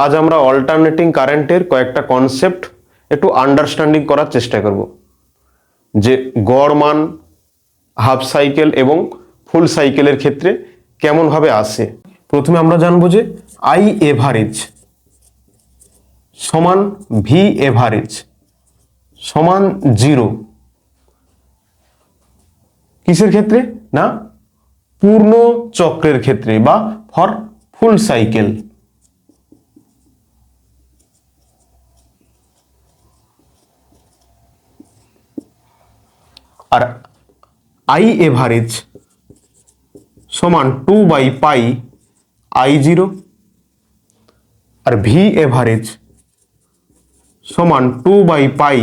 আজ আমরা অল্টারনেটিং কারেন্টের কয়েকটা কনসেপ্ট একটু আন্ডারস্ট্যান্ডিং করার চেষ্টা করব। যে গড় মান হাফ সাইকেল এবং ফুল সাইকেলের ক্ষেত্রে কেমনভাবে আসে। প্রথমে আমরা জানব যে আই এভারেজ সমান ভি এভারেজ সমান জিরো কিসের ক্ষেত্রে না? পূর্ণ চক্রের ক্ষেত্রে বা ফর ফুল সাইকেল আর আই এভারেজ সমান two by pi I zero R V average সমান two by pi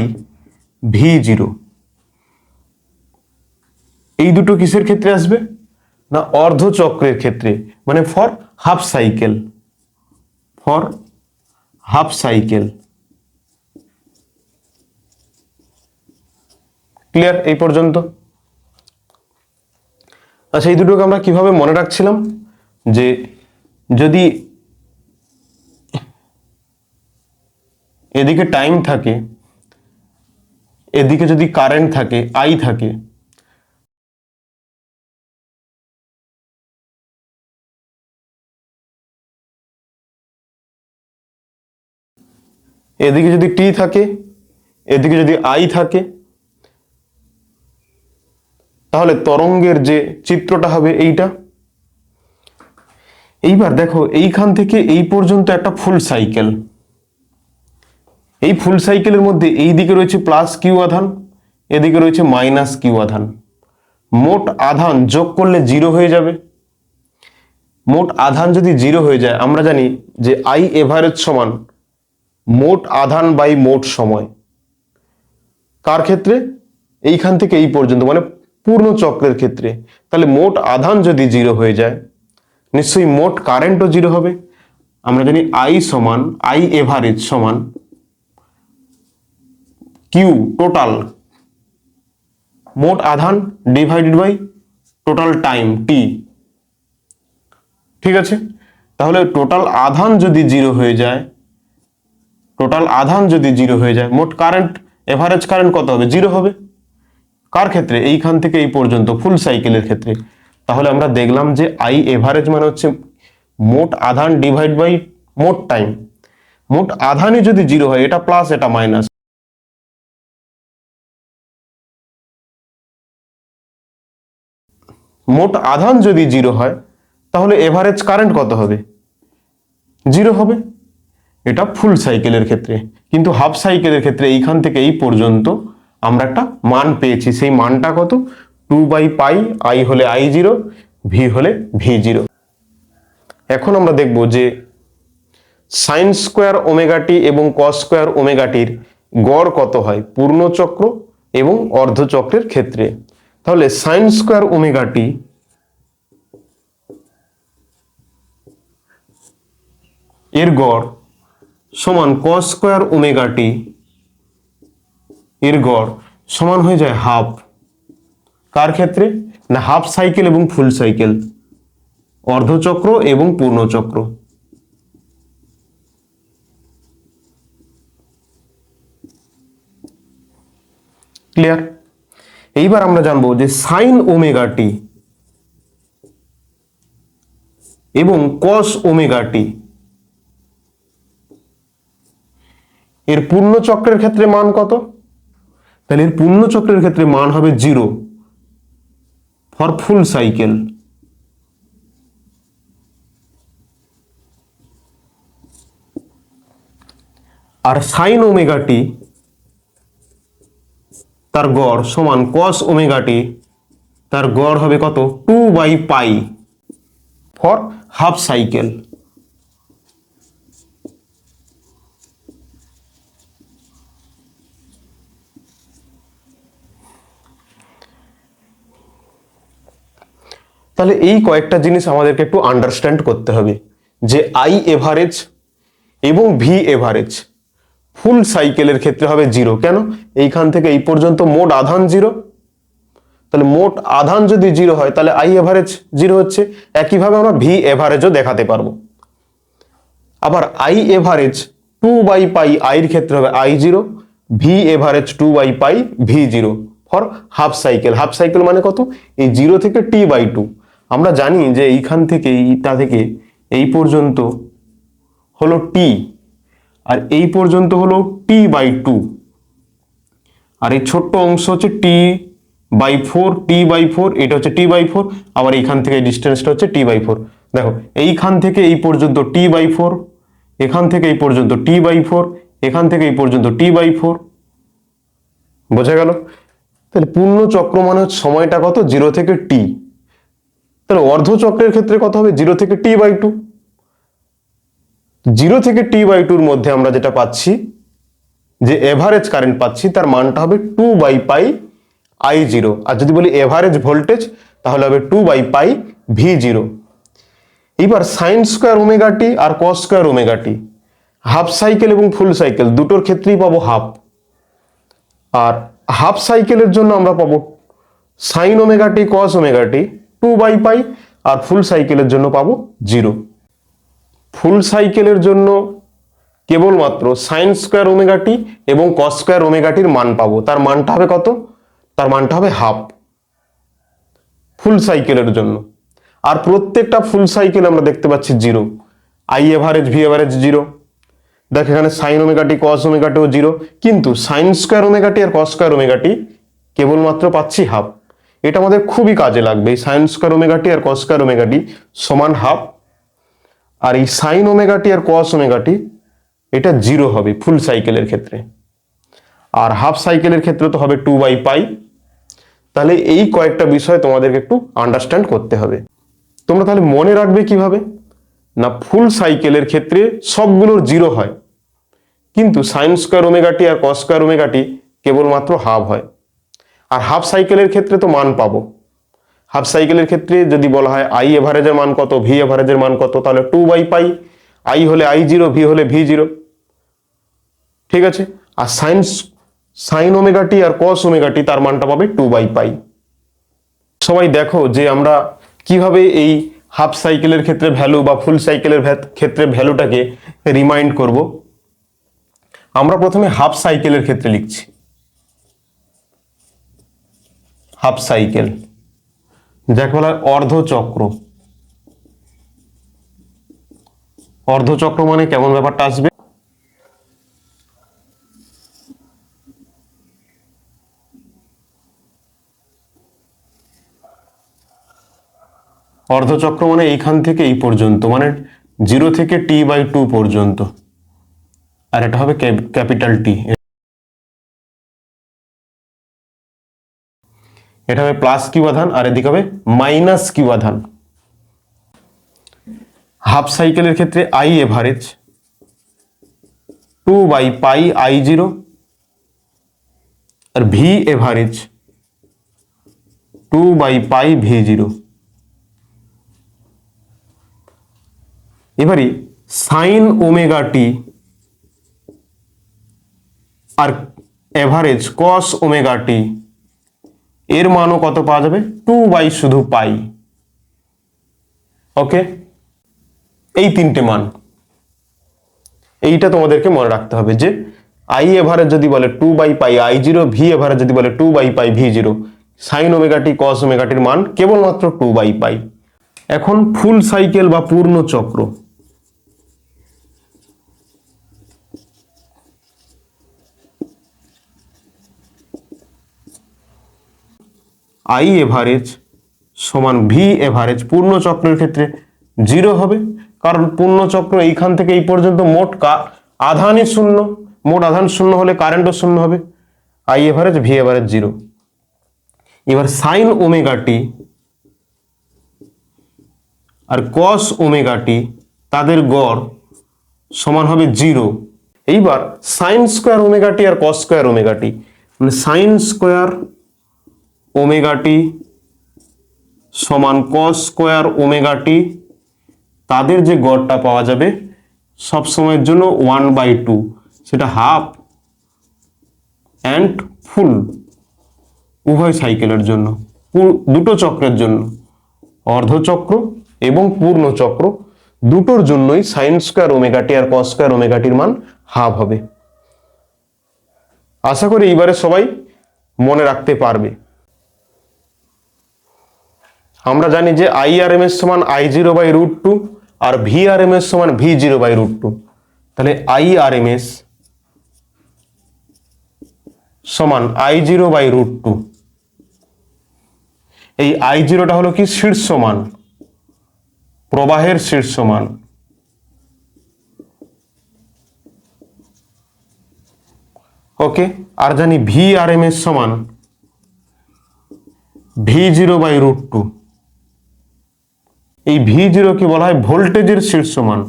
V zero এই দুটো কিসের ক্ষেত্রে আসবে? না, অর্ধচক্রের ক্ষেত্রে। মানে for half cycle for half cycle clear এই পর্যন্ত? আচ্ছা এই দুটোকে আমরা কীভাবে মনে রাখছিলাম? যে যদি এদিকে টাইম থাকে, এদিকে যদি কারেন্ট থাকে আই থাকে, এদিকে যদি টি থাকে, এদিকে যদি আই থাকে তাহলে তরঙ্গের যে চিত্রটা হবে এইটা? এইবার দেখো, এইখান থেকে এই পর্যন্ত একটা ফুল সাইকেল এই ফুল সাইকেলের মধ্যে এই দিকে রয়েছে প্লাস কিউ আধান, এদিকে রয়েছে মাইনাস কিউ আধান। মোট আধান যোগ করলে জিরো হয়ে যাবে। মোট আধান যদি জিরো হয়ে যায়, আমরা জানি যে আই এভারেজ সমান মোট আধান বাই মোট সময়। কার ক্ষেত্রে? এইখান থেকে এই পর্যন্ত মানে পূর্ণ চক্রের ক্ষেত্রে, তাহলে মোট আধান যদি জিরো হয়ে যায়, নিশ্চয়ই মোট কারেন্টও জিরো হবে। আমরা জানি আই সমান আই এভারেজ সমান কিউ টোটাল মোট আধান divided by total time T ঠিক আছে? তাহলে টোটাল আধান যদি জিরো হয়ে যায় টোটাল আধান যদি জিরো হয়ে যায়, মোট কারেন্ট এভারেজ কারেন্ট কত হবে? জিরো হবে। কার ক্ষেত্রে? এইখান থেকে এই পর্যন্ত ফুল সাইকেলের ক্ষেত্রে। তাহলে আমরা দেখলাম যে আই এভারেজ মানে হচ্ছে মোট আধান ডিভাইড বাই মোট টাইম মোট আধানই যদি জিরো হয়, এটা প্লাস এটা মাইনাস মোট আধান যদি জিরো হয়, তাহলে এভারেজ কারেন্ট কত হবে? জিরো হবে। এটা ফুল সাইকেলের ক্ষেত্রে। কিন্তু হাফ সাইকেলের ক্ষেত্রে এইখান থেকে এই পর্যন্ত আমরা একটা মান পেয়েছি। সেই মানটা কত? টু বাই পাই আই হলে আই জিরো ভি হলে ভি জিরো এখন আমরা দেখব যে সাইন স্কোয়ার ওমেগাটি এবং কস স্কোয়ার ওমেগাটির গড় কত হয় পূর্ণচক্র এবং অর্ধচক্রের ক্ষেত্রে। তাহলে সাইন স্কোয়ার ওমেগাটি এর গড় সমান কস স্কোয়ার ওমেগা টি এর গড় সমান হয়ে যায় হাফ। কার ক্ষেত্রে? না, হাফ সাইকেল এবং ফুল সাইকেল। অর্ধচক্র এবং পূর্ণচক্র। ক্লিয়ার এইবার আমরা জানব যে সাইন ওমেগা টি এবং কস ওমেগা টি এর পূর্ণ চক্রের ক্ষেত্রে মান কত? তাহলে এর পূর্ণ চক্রের ক্ষেত্রে মান হবে জিরো ফর ফুল সাইকেল আর সাইন ওমেগাটি তার গড় সমান কস ওমেগাটি তার গড় হবে কত? Two by pi for half cycle তাহলে এই কয়েকটা জিনিস আমাদেরকে একটু আন্ডারস্ট্যান্ড করতে হবে। যে আই এভারেজ এবং ভি এভারেজ ফুল সাইকেলের ক্ষেত্রে হবে জিরো কেন? এইখান থেকে এই পর্যন্ত মোট আধান জিরো তাহলে মোট আধান যদি জিরো হয়, তাহলে আই এভারেজ জিরো হচ্ছে। একইভাবে আমরা ভি এভারেজও দেখাতে পারব। আবার I average two by pi আইয়ের ক্ষেত্রে হবে I zero V average two by pi V zero for half cycle half cycle মানে কত? এই জিরো থেকে টি বাই টু আমরা জানি যে এইখান থেকে এইটা থেকে এই পর্যন্ত হলো টি আর এই পর্যন্ত হলো টি বাই টু আর এই ছোট্ট অংশ হচ্ছে T by four T by four এটা হচ্ছে টি বাই ফোর আবার এইখান থেকে ডিস্টেন্সটা হচ্ছে টি বাই ফোর দেখো, এইখান থেকে এই পর্যন্ত টি বাই ফোর এখান থেকে এই পর্যন্ত টি বাই ফোর এখান থেকে এই পর্যন্ত টি বাই ফোর বোঝা গেল? তাহলে পূর্ণ চক্র মানে সময়টা কত? জিরো থেকে টি তাহলে অর্ধচক্রের ক্ষেত্রে কত হবে? জিরো থেকে টি বাই টু জিরো থেকে টি বাই টুর মধ্যে আমরা যেটা পাচ্ছি, যে এভারেজ কারেন্ট পাচ্ছি, তার মানটা হবে two by pi I zero আর যদি বলি এভারেজ ভোল্টেজ তাহলে হবে two by pi V zero এবার সাইন স্কোয়ার ওমেগাটি আর cos square omega t half cycle এবং ফুল সাইকেল দুটোর ক্ষেত্রেই পাবো হাফ আর হাফ সাইকেলের জন্য আমরা পাবো sine omega t cos omega t two by pi R full সাইকেলের জন্য পাবো জিরো ফুল সাইকেলের জন্য কেবলমাত্র সাইন স্কোয়ার ওমেগাটি এবং কস স্কোয়ার ওমেগাটির মান পাবো। তার মানটা হবে কত? তার মানটা হবে হাফ ফুল সাইকেলের জন্য। আর প্রত্যেকটা ফুল সাইকেল আমরা দেখতে পাচ্ছি zero I average V average zero দেখ, এখানে সাইন ওমেগাটি কস ওমেগাটিও জিরো কিন্তু সাইন স্কোয়ার ওমেগাটি আর কস স্কোয়ার ওমেগাটি কেবলমাত্র পাচ্ছি হাফ এটা আমাদের খুবই কাজে লাগবে। এই সাইন স্কোয়ার ওমেগাটি আর কস স্কোয়ার ওমেগাটি সমান হাফ আর এই সাইন ওমেগাটি আর কস ওমেগাটি এটা জিরো হবে ফুল সাইকেলের ক্ষেত্রে। আর হাফ সাইকেলের ক্ষেত্রে তো হবে টু বাই পাই তাহলে এই কয়েকটা বিষয় তোমাদেরকে একটু আন্ডারস্ট্যান্ড করতে হবে। তোমরা তাহলে মনে রাখবে কীভাবে? না ফুল সাইকেলের ক্ষেত্রে সবগুলোর জিরো হয়। কিন্তু সাইন স্কোয়ার ওমেগাটি আর কস স্কোয়ার ওমেগাটি কেবলমাত্র হাফ হয়। আর হাফ সাইকেলের ক্ষেত্রে তো মান পাবো। হাফ সাইকেলের ক্ষেত্রে যদি বলা হয় আই এভারেজের মান কত ভি এভারেজের মান কত, তাহলে টু বাই পাই আই হলে আই জিরো ভি হলে ভি জিরো ঠিক আছে? আর সাইন সাইন ওমেগাটি আর কস ওমেগাটি তার মানটা পাবে টু বাই পাই সবাই দেখো যে আমরা কীভাবে এই হাফ সাইকেলের ক্ষেত্রে ভ্যালু বা ফুল সাইকেলের ক্ষেত্রে ভ্যালুটাকে রিমাইন্ড করব। আমরা প্রথমে হাফ সাইকেলের ক্ষেত্রে লিখছি। Half cycle. যাকে বলা হয় অর্ধচক্র। অর্ধচক্র মানে কেমন ব্যাপারটা আসবে? অর্ধচক্র মানে এইখান থেকে এই পর্যন্ত মানে জিরো থেকে টি বাই টু পর্যন্ত। আর এটা হবে ক্যাপিটাল টি এটা হবে প্লাস কিউ আধান, আর এদিকে হবে মাইনাস কিউ আধান। হাফ সাইকেলের ক্ষেত্রে I average two by pi I zero R V average two by pi V zero এবারে সাইন ওমেগা টি আর এভারেজ কস ওমেগা টি এর মানও কত পাওয়া যাবে? টু বাই শুধু পাই ওকে এই তিনটে মান। এইটা তোমাদেরকে মনে রাখতে হবে যে আই এভারেজ যদি বলে two by pi I zero V average যদি বলে two by pi V zero sine omega t cos ওমেগাটির মান কেবলমাত্র টু বাই পাই এখন ফুল সাইকেল বা পূর্ণ চক্র। আই এভারেজ সমান ভি এভারেজ পূর্ণ চক্রের ক্ষেত্রে জিরো হবে। কারণ পূর্ণ চক্র এইখান থেকে এই পর্যন্ত মোট কা- আধানই শূন্য। মোট আধান শূন্য হলে কারেন্টও শূন্য হবে। I average V average zero এবার সাইন ওমেগাটি আর কস ওমেগাটি তাদের গড় সমান হবে জিরো এইবার সাইন স্কোয়ার ওমেগাটি আর কস স্কোয়ার ওমেগাটি মানে সাইন স্কোয়ার ওমেগাটি সমান কস স্কোয়ার ওমেগাটি তাদের যে গড়টা পাওয়া যাবে সব সময়ের জন্য ওয়ান বাই টু সেটা হাফ অ্যান্ড ফুল উভয় সাইকেলের জন্য। দুটো চক্রের জন্য। অর্ধচক্র এবং পূর্ণ চক্র দুটোর জন্যই সাইন স্কোয়ার ওমেগাটি আর কস স্কোয়ার ওমেগাটির মান হাফ হবে। আশা করি এইবারে সবাই মনে রাখতে পারবে। আমরা জানি যে আই আর এম এস সমান I zero by root two R V R M S সমান V zero by root two তাহলে আই আর এম এস সমান I zero by root two এই আই জিরোটা হলো কি? শীর্ষমান প্রবাহের শীর্ষমান ওকে? আর জানি ভি আর এম এস সমান V zero by root two এই ভি জিরোকে বলা হয় ভোল্টেজের শীর্ষ মান।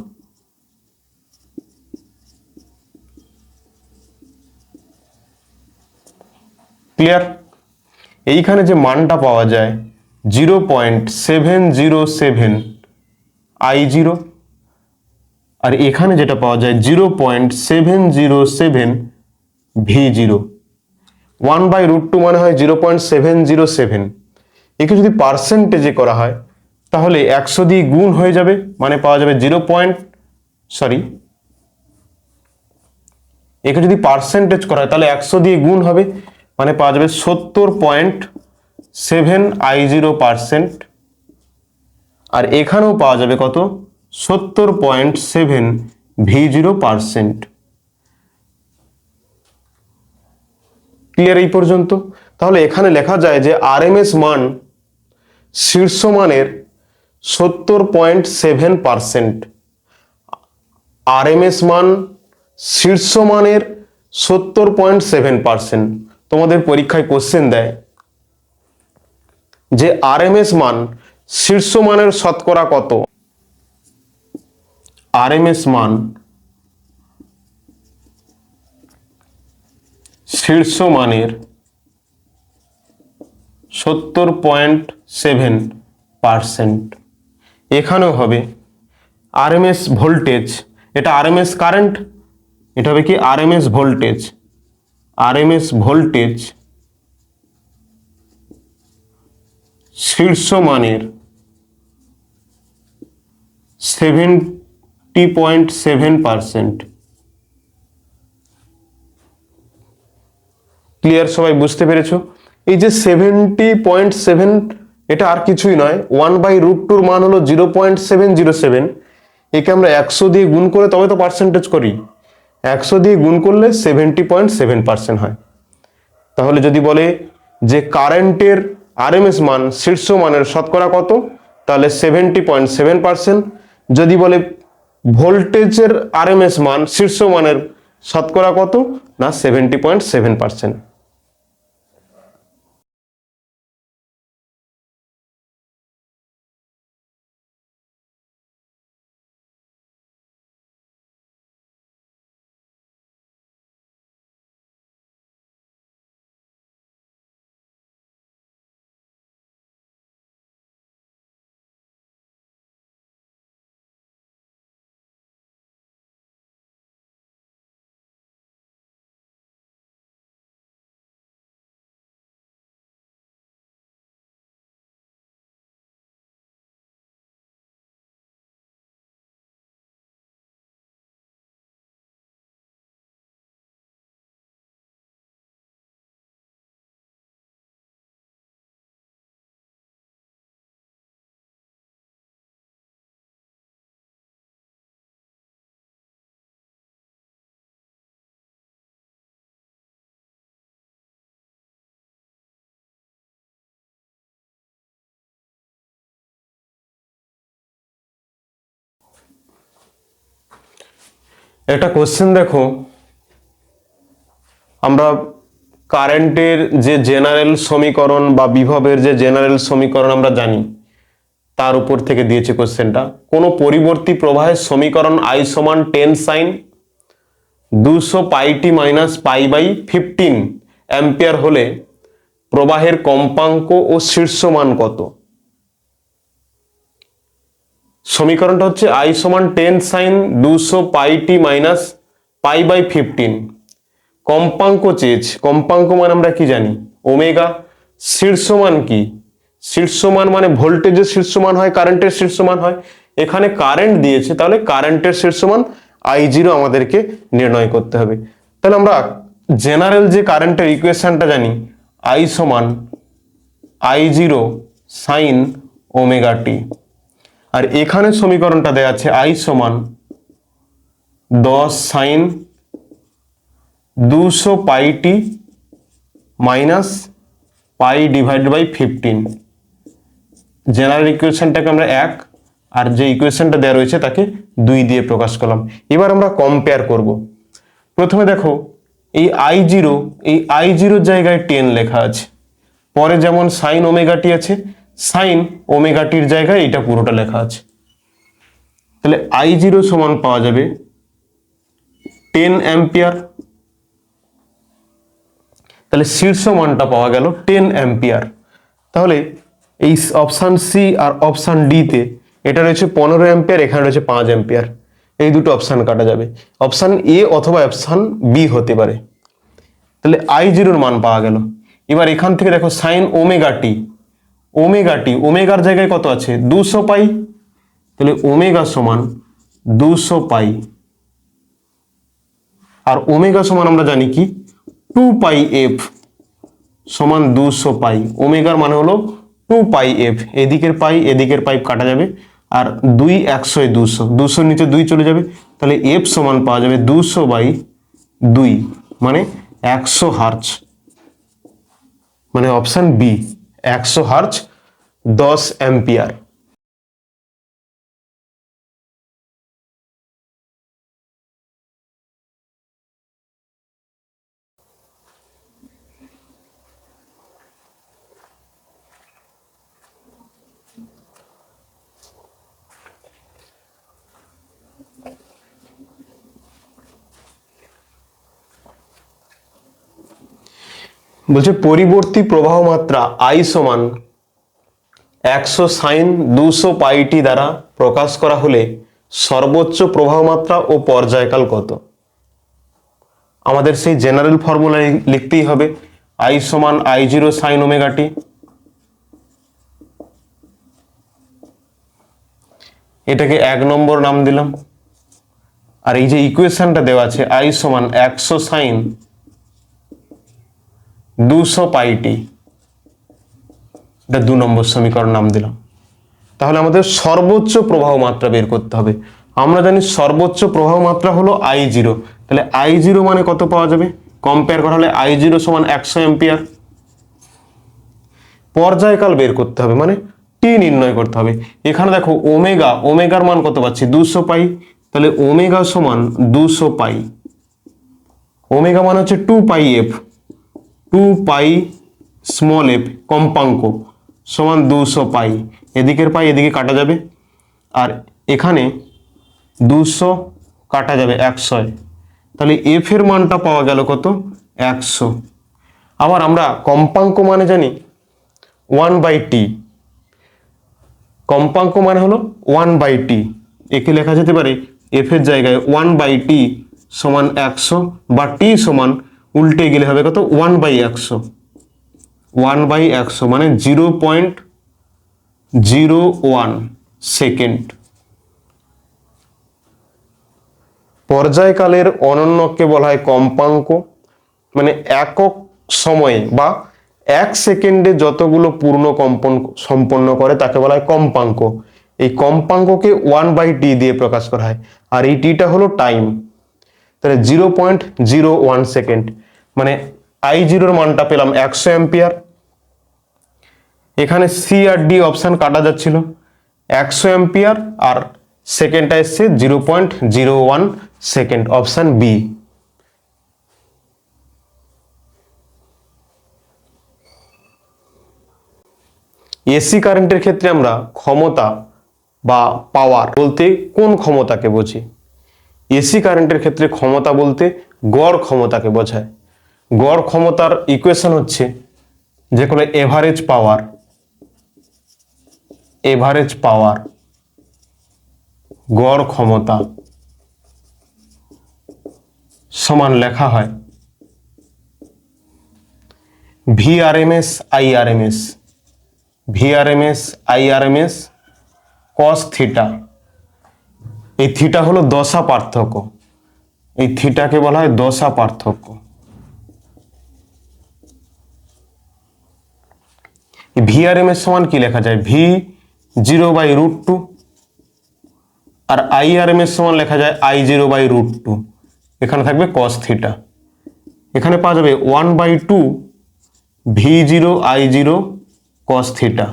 ক্লিয়ার এইখানে যে মানটা পাওয়া যায় zero point seven zero seven I zero আর এখানে যেটা পাওয়া যায় zero point seven zero seven V zero one by root two মানে হয় zero point seven zero seven একে যদি পার্সেন্টেজে করা হয় তাহলে একশো দিয়ে গুণ হয়ে যাবে মানে পাওয়া যাবে জিরো পয়েন্ট সরি একে যদি পার্সেন্টেজ করা হয়, তাহলে একশো দিয়ে গুণ হবে মানে পাওয়া যাবে সত্তর point seven I zero percent আর এখানেও পাওয়া যাবে কত? সত্তর point seven V zero percent clear এই পর্যন্ত? তাহলে এখানে লেখা যায় যে আরএমএস মান শীর্ষমানের সত্তর পয়েন্ট সেভেন পার্সেন্ট। আরএমএস মান শীর্ষমানের সত্তর পয়েন্ট সেভেন পার্সেন্ট। তোমাদের পরীক্ষায় কোশ্চেন দেয় যে আরএমএস মান শীর্ষমানের শতকরা কত? আরএমএস মান শীর্ষমানের সত্তর পয়েন্ট সেভেন পার্সেন্ট। এখানেও হবে। আরএমএস ভোল্টেজ এটা আরএমএস কারেন্ট এটা হবে কি আরএমএস ভোল্টেজ আরএমএস ভোল্টেজ শীর্ষ মানের seventy point seven percent clear সবাই বুঝতে পেরেছ? এই যে সেভেন্টি পয়েন্ট সেভেন এটা আর কিছুই নয়। ওয়ান বাই রুট টুর মান হলো zero point seven zero seven একে আমরা একশো দিয়ে গুণ করে তবে তো পার্সেন্টেজ করি। একশো দিয়ে গুণ করলে সেভেন্টি পয়েন্ট সেভেন পার্সেন্ট হয়। তাহলে যদি বলে যে কারেন্টের আরএমএস মান, শীর্ষ মানের শতকরা কত? তাহলে সেভেন্টি পয়েন্ট সেভেন পার্সেন্ট যদি বলে ভোল্টেজের আরএমএস মান, শীর্ষ মানের শতকরা কত? না সেভেন্টি পয়েন্ট সেভেন পার্সেন্ট একটা কোশ্চেন দেখো। আমরা কারেন্টের যে জেনারেল সমীকরণ বা বিভবের যে জেনারেল সমীকরণ আমরা জানি, তার উপর থেকে দিয়েছে কোশ্চেনটা কোনো পরিবর্তী প্রবাহের সমীকরণ আই সমান টেন সাইন দুশো pi t minus pi by fifteen ampere হলে প্রবাহের কম্পাঙ্ক ও শীর্ষমান কত? সমীকরণটা হচ্ছে আই সমান টেন সাইন দুশো pi T minus pi by fifteen কম্পাঙ্ক চেয়েছে। কম্পাঙ্ক মানে আমরা কি জানি? ওমেগা। শীর্ষমান কি? শীর্ষমান মানে ভোল্টেজের শীর্ষমান হয়, কারেন্টের শীর্ষমান হয়। এখানে কারেন্ট দিয়েছে, তাহলে কারেন্টের শীর্ষমান আই জিরো আমাদেরকে নির্ণয় করতে হবে। তাহলে আমরা জেনারেল যে কারেন্টের ইকুয়েশনটা জানি আই সমান I zero sine omega T আর এখানে সমীকরণটা দেওয়া আছে আই সমান দশ সাইন দুশো pi T minus pi divide by fifteen general ইকুয়েশনটাকে আমরা এক, আর যে ইকুয়েশনটা দেওয়া রয়েছে তাকে দুই দিয়ে প্রকাশ করলাম। এবার আমরা কম্পেয়ার করব। প্রথমে দেখো, এই আই জিরো এই আই জিরোর জায়গায় টেন লেখা আছে। পরে যেমন সাইন ওমেগাটি আছে সাইন ওমেগাটির জায়গায় এটা পুরোটা লেখা আছে। তাহলে আই জিরো সমান পাওয়া যাবে টেন অ্যাম্পিয়ার তাহলে শীর্ষ মানটা পাওয়া গেল টেন অ্যাম্পিয়ার তাহলে এই অপশান সি আর অপশান ডিতে এটা রয়েছে পনেরো অ্যাম্পিয়ার এখানে রয়েছে পাঁচ অ্যাম্পিয়ার এই দুটো অপশান কাটা যাবে। অপশান এ অথবা অপশান বি হতে পারে। তাহলে আই জিরোর মান পাওয়া গেল। এবার এখান থেকে দেখো sine omega T omega T, ওমেগার জায়গায় কত আছে? দুশো পাই? তাহলে ওমেগা সমান দুশো পাই। আর ওমেগা সমান আমরা জানি কি? টু পাই এফ সমান দুশো পাই। ওমেগার মানে হলো টু পাই এফ। এদিকের পাই, এদিকের পাইপ কাটা যাবে। আর দুই একশোয় দুশো। দুশোর নিচে দুই চলে যাবে। তাহলে এফ সমান পাওয়া যাবে দুশো বাই দুই। মানে একশো হার্চ মানে অপশান বি। একশো হার্চ দশ অ্যাম্পিয়ার। বলছে পরিবর্তী প্রবাহ মাত্রা আই সমান একশো সাইন দুশো পাইটি দ্বারা প্রকাশ করা হলে সর্বোচ্চ প্রবাহ মাত্রা ও পর্যায়কাল কত? আমাদের সেই জেনারেল ফর্মুলা লিখতেই হবে। আই সমান আই জিরো সাইন ওমেগাটি এটাকে এক নম্বর নাম দিলাম। আর এই যে ইকুয়েশনটা দেওয়া আছে আই সমান একশো সাইন দুশো পাইটি। এটা দু নম্বর সমীকরণ নাম দিলাম। তাহলে আমাদের সর্বোচ্চ প্রবাহ মাত্রা বের করতে হবে। আমরা জানি সর্বোচ্চ প্রবাহ মাত্রা হলো আই জিরো তাহলে আই জিরো মানে কত পাওয়া যাবে? কম্পেয়ার করা হলে আই জিরো সমান একশো এম্পিয়ার পর্যায়কাল বের করতে হবে মানে টি নির্ণয় করতে হবে। এখানে দেখো ওমেগা, ওমেগার মান কত পাচ্ছি? দুশো পাই। তাহলে ওমেগা সমান দুশো পাই। ওমেগা মানে হচ্ছে two pi F two pi small F কম্পাঙ্ক সমান দুশো পাই এদিকের পাই এদিকে কাটা যাবে। আর এখানে দুশো কাটা যাবে একশোয় তাহলে এফ এর মানটা পাওয়া গেল কত? একশো। আবার আমরা কম্পাঙ্ক মানে জানি ওয়ান বাই টি কম্পাঙ্ক মানে হলো ওয়ান বাই টি একে লেখা যেতে পারে এফ এর জায়গায় ওয়ান বাই টি সমান একশো বা টি সমান উল্টে গেলে হবে কত? ওয়ান বাই একশো। ওয়ান বাই একশো মানে zero point zero one second পর্যায়কালের অনন্যকে বলা হয় কম্পাঙ্ক। মানে একক সময়ে বা এক সেকেন্ডে যতগুলো পূর্ণ কম্পন, সম্পন্ন করে তাকে বলা হয় কম্পাঙ্ক। এই কম্পাঙ্ককে ওয়ান বাই টি দিয়ে প্রকাশ করা হয়। আর এই টিটা হলো টাইম তাহলে zero point zero one second মানে আই জিরোর মানটা পেলাম একশো অ্যাম্পিয়ার। এখানে সি আর ডি অপশান কাটা যাচ্ছিল, একশো অ্যাম্পিয়ার আর সেকেন্ডটা এসছে zero point zero one second option B AC কারেন্টের ক্ষেত্রে আমরা ক্ষমতা বা পাওয়ার বলতে কোন ক্ষমতাকে বুঝি? এসি কারেন্টের ক্ষেত্রে ক্ষমতা বলতে গড় ক্ষমতাকে বোঝায়। গড় ক্ষমতার ইকুয়েশন হচ্ছে যে কোনো এভারেজ পাওয়ার এভারেজ পাওয়ার গড় ক্ষমতা সমান লেখা হয় V RMS I RMS V RMS I RMS cos theta এই থিটা হলো দশা পার্থক্য। এই থিটাকে বলা হয় দশা পার্থক্য। ভি আর এম এর সমান কি লেখা যায়? V zero by root two R I R M এর সমান লেখা যায় I zero by root two এখানে থাকবে কস থিটা এখানে পাওয়া যাবে one by two V zero I zero cos theta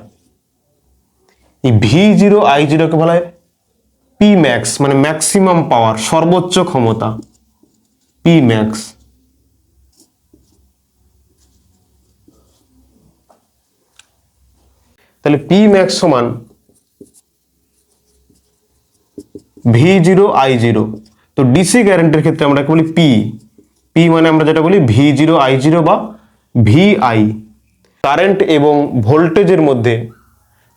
এই ভি জিরো আই জিরোকে বলা হয় পি ম্যাক্স মানে ম্যাক্সিমাম পাওয়ার সর্বোচ্চ ক্ষমতা। পি ম্যাক্স তাহলে পি ম্যাক্স সমান ভি জিরো আই জিরো তো ডিসি কারেন্টের ক্ষেত্রে আমরা বলি পি পি মানে আমরা যেটা বলি ভি জিরো আই জিরো বা ভি আই কারেন্ট এবং ভোল্টেজের মধ্যে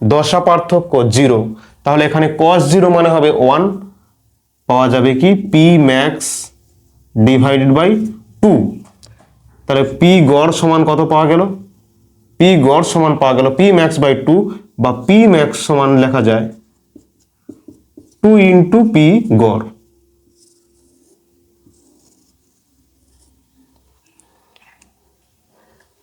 দশা পার্থক্য জিরো তাহলে এখানে কস জিরো মানে হবে ওয়ান পাওয়া যাবে কি? P max divided by two তাহলে পি গড় সমান কত পাওয়া গেল? পি গড় সমান পাওয়া গেল পি ম্যাক্স বাই টু বা পি ম্যাক্স সমান লেখা যায় টু ইন্টু পি গড়।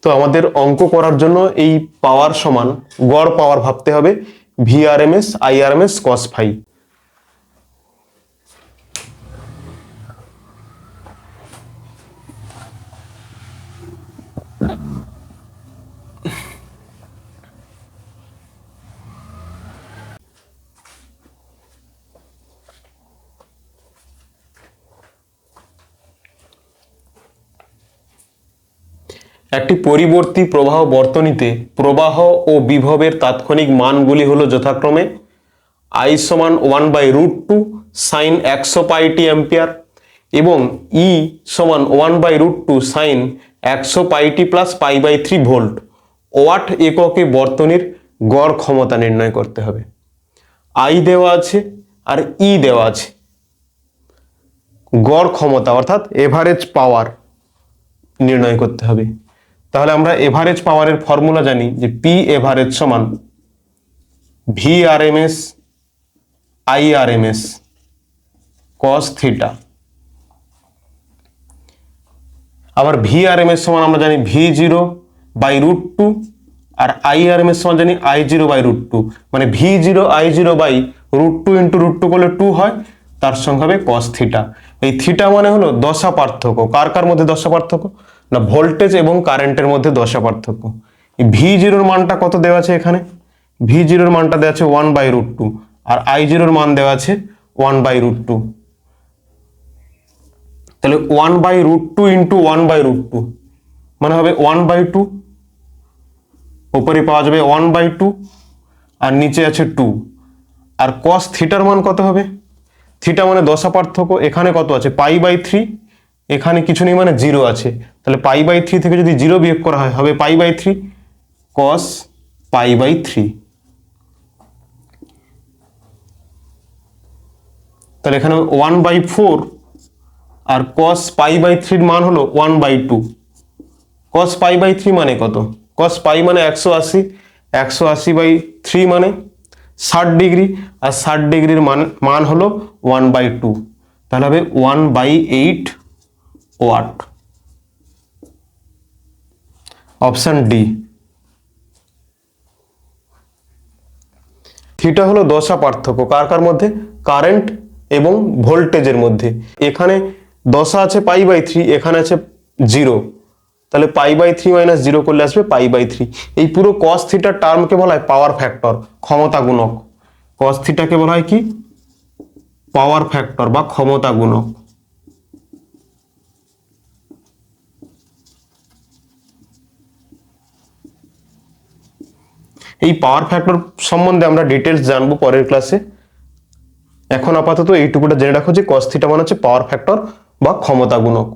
তো আমাদের অঙ্ক করার জন্য এই পাওয়ার সমান গড় পাওয়ার ভাবতে হবে। ভিআরএমএস আইআরএমএস কস ফাই একটি পরিবর্তী প্রবাহ বর্তনীতে প্রবাহ ও বিভবের তাৎক্ষণিক মানগুলি হলো যথাক্রমে আই সমান one by root two sine একশো পাইটি অ্যাম্পিয়ার এবং ই সমান one by root two sine একশো pi t plus pi by three volt. Watt এককে বর্তনীর গড় ক্ষমতা নির্ণয় করতে হবে। আই দেওয়া আছে আর ই দেওয়া আছে। গড় ক্ষমতা অর্থাৎ এভারেজ পাওয়ার নির্ণয় করতে হবে। তাহলে আমরা এভারেজ পাওয়ারের ফর্মুলা জানি যে পি এভারেজ সমান V R M S I R M S cos theta আবার ভি আর এম এস সমান আমরা জানি V zero by root two R I R M S সমান জানি I zero by root two মানে V zero I zero by root two into root two করলে two হয়, তার সঙ্গে হবে কস থিটা এই থিটা মানে হলো দশা পার্থক্য। কার কার মধ্যে দশা পার্থক্য? না ভোল্টেজ এবং কারেন্টের মধ্যে দশা পার্থক্য। ভি জিরোর মানটা কত দেওয়া আছে এখানে? ভি জিরোর মানটা দেওয়া আছে ওয়ান বাই রুট টু আর আই জিরোর মান দেওয়া আছে ওয়ান বাই রুট টু তাহলে one by root two into one by root two মানে হবে ওয়ান বাই টু ওপরে পাওয়া যাবে ওয়ান বাই টু আর নিচে আছে টু আর কস থিটার মান কত হবে? থিটা মানে দশা পার্থক্য, এখানে কত আছে? পাই বাই থ্রি এখানে কিছু নেই মানে জিরো আছে। তাহলে পাই বাই থ্রি থেকে যদি জিরো বিয়োগ করা হয়, হবে pi by three cos pi by three. তাহলে এখানে ওয়ান বাই ফোর আর কস পাই বাই থ্রির মান হলো one by two. Cos pi by three মানে কত? কস পাই মানে একশো আশি একশো আশি বাই থ্রি মানে ষাট ডিগ্রি, আর ষাট ডিগ্রির মান মান হলো ওয়ান বাই টু। তাহলে হবে one by eight watt option D theta হলো দশা পার্থক্য। কার কার মধ্যে? কারেন্ট এবং ভোল্টেজের মধ্যে। এখানে দশা আছে পাই বাই থ্রি এখানে আছে জিরো তাহলে pi by three minus zero করলে আসবে পাই বাই থ্রি এই পুরো কস থিটার টার্মকে বলা হয় পাওয়ার ফ্যাক্টর ক্ষমতা গুণক। কস থিটাকে বলা হয় কি? পাওয়ার ফ্যাক্টর বা ক্ষমতা গুণক। এই পাওয়ার ফ্যাক্টর সম্বন্ধে আমরা ডিটেলস জানব পরের ক্লাসে এখন আপাতত এইটুকুটা জেনে রাখো যে কস্থিটা মানে হচ্ছে পাওয়ার ফ্যাক্টর বা ক্ষমতা গুণক।